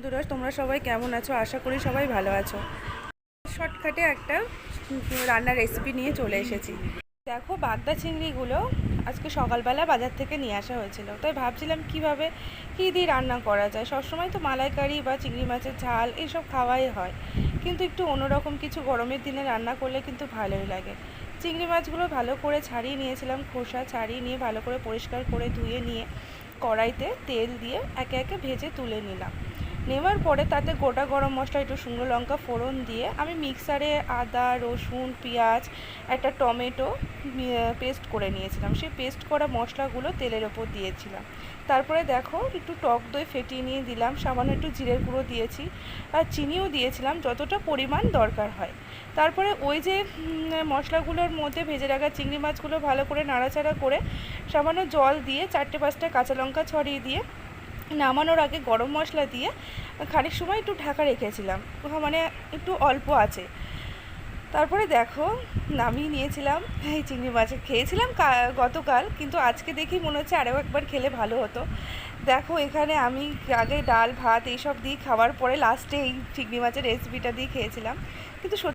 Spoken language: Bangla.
বন্ধুরা, তোমরা সবাই কেমন আছো? আশা করি সবাই ভালো আছো। শর্টকাটে একটা রান্নার রেসিপি নিয়ে চলে এসেছি। দেখো, বাগদা চিংড়িগুলো আজকে সকালবেলা বাজার থেকে নিয়ে আসা হয়েছিল। তাই ভাবছিলাম কীভাবে, কী দিয়ে রান্না করা যায়? সবসময় তো মালাইকারি বা চিংড়ি মাছের ঝাল এইসব খাওয়াই হয়। কিন্তু একটু অন্যরকম কিছু গরমের দিনে রান্না করলে কিন্তু ভালোই লাগে। চিংড়ি মাছগুলো ভালো করে ছাড়িয়ে নিয়েছিলাম, খোসা ছাড়িয়ে নিয়ে ভালো করে পরিষ্কার করে ধুয়ে নিয়ে কড়াইতে তেল দিয়ে একে একে ভেজে তুলে নিলাম। নেওয়ার পরে তাতে গোটা গরম মশলা, একটু শুকনো লঙ্কা ফোড়ন দিয়ে আমি মিক্সারে আদা, রসুন, পেঁয়াজ, একটা টমেটো পেস্ট করে নিয়েছিলাম। সেই পেস্ট করা মশলাগুলো তেলের ওপর দিয়েছিলাম। তারপরে দেখো একটু টক দই ফেটিয়ে নিয়ে দিলাম, সামান্য একটু জিরের গুঁড়ো দিয়েছি আর চিনিও দিয়েছিলাম, যতটা পরিমাণ দরকার হয়। তারপরে ওই যে মশলাগুলোর মধ্যে ভেজে রাখা চিংড়ি মাছগুলো ভালো করে নাড়াচাড়া করে সামান্য জল দিয়ে চারটে পাঁচটা কাঁচা লঙ্কা ছড়িয়ে দিয়ে নামানোর আগে গরম মশলা দিয়ে খানিক সময় একটু ঢাকা রেখেছিলাম। মানে একটু অল্প আছে। তারপরে দেখো, নামিয়ে নিয়েছিলাম। এই চিংড়ি মাছ খেয়েছিলাম গতকাল, কিন্তু আজকে দেখি মনে হচ্ছে আরও একবার খেলে ভালো হতো। দেখো, এখানে আমি আগে ডাল, ভাত এইসব দিয়ে খাওয়ার পরে লাস্টে এই চিংড়ি মাছের রেসিপিটা দিয়ে খেয়েছিলাম। কিন্তু